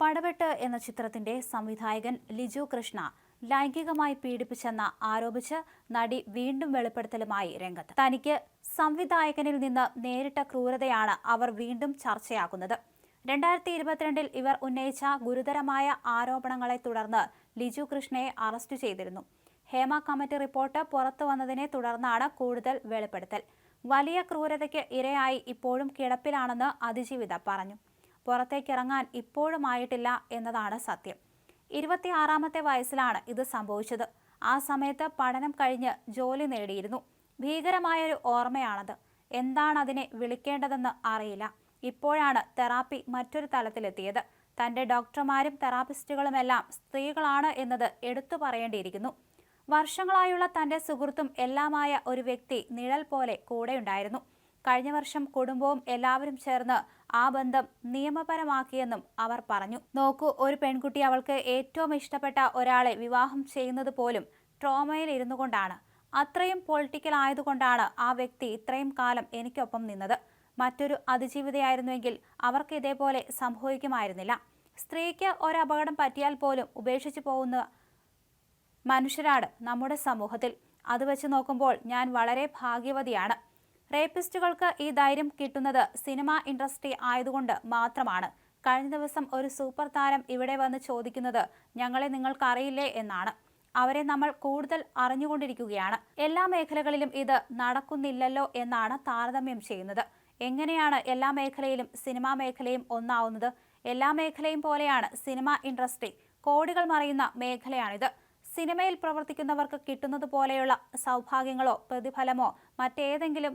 പടവെട്ട് എന്ന ചിത്രത്തിന്റെ സംവിധായകൻ ലിജു കൃഷ്ണ ലൈംഗികമായി പീഡിപ്പിച്ചെന്ന് ആരോപിച്ച് നടി വീണ്ടും വെളിപ്പെടുത്തലുമായി രംഗത്ത്. തനിക്ക് സംവിധായകനിൽ നിന്ന് നേരിട്ട ക്രൂരതയാണ് അവർ വീണ്ടും ചർച്ചയാക്കുന്നത്. രണ്ടായിരത്തി ഇരുപത്തിരണ്ടിൽ ഇവർ ഉന്നയിച്ച ഗുരുതരമായ ആരോപണങ്ങളെ തുടർന്ന് ലിജു കൃഷ്ണയെ അറസ്റ്റ് ചെയ്തിരുന്നു. ഹേമ കമ്മിറ്റി റിപ്പോർട്ട് പുറത്തു വന്നതിനെ തുടർന്നാണ് കൂടുതൽ വെളിപ്പെടുത്തൽ. വലിയ ക്രൂരതയ്ക്ക് ഇരയായി ഇപ്പോഴും കിടപ്പിലാണെന്ന് അതിജീവിത പറഞ്ഞു. പുറത്തേക്കിറങ്ങാൻ ഇപ്പോഴും ആയിട്ടില്ല എന്നതാണ് സത്യം. ഇരുപത്തിയാറാമത്തെ വയസ്സിലാണ് ഇത് സംഭവിച്ചത്. ആ സമയത്ത് പഠനം കഴിഞ്ഞ് ജോലി നേടിയിരുന്നു. ഭീകരമായൊരു ഓർമ്മയാണത്. എന്താണ് അതിനെ വിളിക്കേണ്ടതെന്ന് അറിയില്ല. ഇപ്പോഴാണ് തെറാപ്പി മറ്റൊരു തലത്തിലെത്തിയത്. തന്റെ ഡോക്ടർമാരും തെറാപ്പിസ്റ്റുകളുമെല്ലാം സ്ത്രീകളാണ് എന്നത് എടുത്തു പറയേണ്ടിയിരിക്കുന്നു. വർഷങ്ങളായുള്ള തന്റെ സുഹൃത്തും എല്ലാമായ ഒരു വ്യക്തി നിഴൽ പോലെ കൂടെയുണ്ടായിരുന്നു. കഴിഞ്ഞ വർഷം കുടുംബവും എല്ലാവരും ചേർന്ന് ആ ബന്ധം നിയമപരമാക്കിയെന്നും അവർ പറഞ്ഞു. നോക്കൂ ഒരു പെൺകുട്ടി അവൾക്ക് ഏറ്റവും ഇഷ്ടപ്പെട്ട ഒരാളെ വിവാഹം ചെയ്യുന്നത് പോലും ട്രോമയിൽ ഇരുന്നു കൊണ്ടാണ്. അത്രയും പൊളിറ്റിക്കൽ ആയതുകൊണ്ടാണ് ആ വ്യക്തി ഇത്രയും കാലം എനിക്കൊപ്പം നിന്നത്. മറ്റൊരു അതിജീവിതയായിരുന്നുവെങ്കിൽ അവർക്ക് ഇതേപോലെ സംഭവിക്കുമായിരുന്നില്ല. സ്ത്രീക്ക് ഒരപകടം പറ്റിയാൽ പോലും ഉപേക്ഷിച്ചു പോകുന്ന മനുഷ്യരാണ് നമ്മുടെ സമൂഹത്തിൽ. അത് വെച്ച് നോക്കുമ്പോൾ ഞാൻ വളരെ ഭാഗ്യവതിയാണ്. റേപ്പിസ്റ്റുകൾക്ക് ഈ ധൈര്യം കിട്ടുന്നത് സിനിമ ഇൻഡസ്ട്രി ആയതുകൊണ്ട് മാത്രമാണ്. കഴിഞ്ഞ ദിവസം ഒരു സൂപ്പർ താരം ഇവിടെ വന്ന് ചോദിക്കുന്നത് ഞങ്ങളെ നിങ്ങൾക്കറിയില്ലേ എന്നാണ്. അവരെ നമ്മൾ കൂടുതൽ അറിഞ്ഞുകൊണ്ടിരിക്കുകയാണ്. എല്ലാ മേഖലകളിലും ഇത് നടക്കുന്നില്ലല്ലോ എന്നാണ് താരതമ്യം ചെയ്യുന്നത്. എങ്ങനെയാണ് എല്ലാ മേഖലയിലും സിനിമാ മേഖലയും ഒന്നാവുന്നത്? എല്ലാ മേഖലയും പോലെയാണ് സിനിമ ഇൻഡസ്ട്രി. കോടികൾ മറിയുന്ന മേഖലയാണിത്. സിനിമയിൽ പ്രവർത്തിക്കുന്നവർക്ക് കിട്ടുന്നത് പോലെയുള്ള സൗഭാഗ്യങ്ങളോ പ്രതിഫലമോ മറ്റേതെങ്കിലും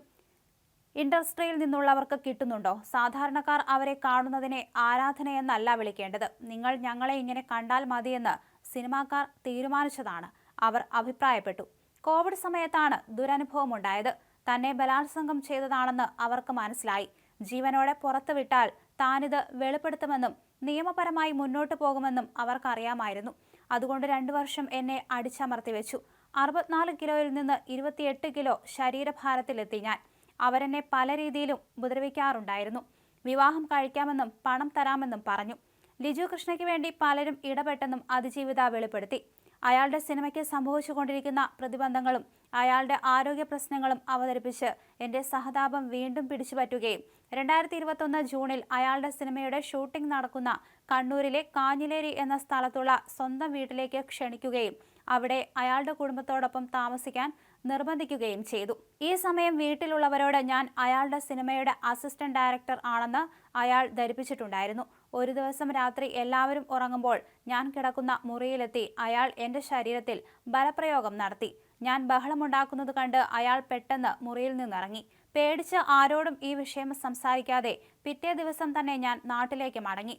ഇൻഡസ്ട്രിയിൽ നിന്നുള്ളവർക്ക് കിട്ടുന്നുണ്ടോ? സാധാരണക്കാർ അവരെ കാണുന്നതിനെ ആരാധനയെന്നല്ല വിളിക്കേണ്ടത്. നിങ്ങൾ ഞങ്ങളെ ഇങ്ങനെ കണ്ടാൽ മതിയെന്ന് സിനിമാക്കാർ തീരുമാനിച്ചതാണ്. അവർ അഭിപ്രായപ്പെട്ടു. കോവിഡ് സമയത്താണ് ദുരനുഭവം ഉണ്ടായത് തന്നെ ബലാത്സംഗം ചെയ്തതാണെന്ന് അവർക്ക് മനസ്സിലായി. ജീവനോടെ പുറത്തുവിട്ടാൽ താനിത് വെളിപ്പെടുത്തുമെന്നും നിയമപരമായി മുന്നോട്ടു പോകുമെന്നും അവർക്കറിയാമായിരുന്നു. അതുകൊണ്ട് രണ്ടു വർഷം എന്നെ അടിച്ചമർത്തി വെച്ചു അറുപത്തിനാല് കിലോയിൽ നിന്ന് ഇരുപത്തിയെട്ട് കിലോ ശരീരഭാരത്തിലെത്തി ഞാൻ. അവരെന്നെ പല രീതിയിലും ഉപദ്രവിക്കാറുണ്ടായിരുന്നു. വിവാഹം കഴിക്കാമെന്നും പണം തരാമെന്നും പറഞ്ഞു. ലിജു കൃഷ്ണയ്ക്ക് വേണ്ടി പലരും ഇടപെട്ടെന്നും അതിജീവിത വെളിപ്പെടുത്തി. അയാളുടെ സിനിമയ്ക്ക് സംഭവിച്ചുകൊണ്ടിരിക്കുന്ന പ്രതിബന്ധങ്ങളും അയാളുടെ ആരോഗ്യ പ്രശ്നങ്ങളും അവതരിപ്പിച്ച് എന്റെ സഹതാപം വീണ്ടും പിടിച്ചുപറ്റുകയും രണ്ടായിരത്തി ഇരുപത്തൊന്ന് ജൂണിൽ അയാളുടെ സിനിമയുടെ ഷൂട്ടിംഗ് നടക്കുന്ന കണ്ണൂരിലെ കാഞ്ഞിലേരി എന്ന സ്ഥലത്തുള്ള സ്വന്തം വീട്ടിലേക്ക് ക്ഷണിക്കുകയും അവിടെ അയാളുടെ കുടുംബത്തോടൊപ്പം താമസിക്കാൻ നിർബന്ധിക്കുകയും ചെയ്തു. ഈ സമയം വീട്ടിലുള്ളവരോട് ഞാൻ അയാളുടെ സിനിമയുടെ അസിസ്റ്റന്റ് ഡയറക്ടർ ആണെന്ന് അയാൾ ധരിപ്പിച്ചിട്ടുണ്ടായിരുന്നു. ഒരു ദിവസം രാത്രി എല്ലാവരും ഉറങ്ങുമ്പോൾ ഞാൻ കിടക്കുന്ന മുറിയിലെത്തി അയാൾ എന്റെ ശരീരത്തിൽ ബലപ്രയോഗം നടത്തി. ഞാൻ ബഹളമുണ്ടാക്കുന്നത് കണ്ട് അയാൾ പെട്ടെന്ന് മുറിയിൽ നിന്നിറങ്ങി. പേടിച്ച് ആരോടും ഈ വിഷയം സംസാരിക്കാതെ പിറ്റേ ദിവസം തന്നെ ഞാൻ നാട്ടിലേക്ക് മടങ്ങി.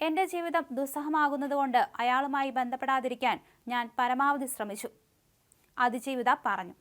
എന്റെ ജീവിതം ദുസ്സഹമാകുന്നതുകൊണ്ട് അയാളുമായി ബന്ധപ്പെടാതിരിക്കാൻ ഞാൻ പരമാവധി ശ്രമിച്ചു. അതിജീവിത പറഞ്ഞു.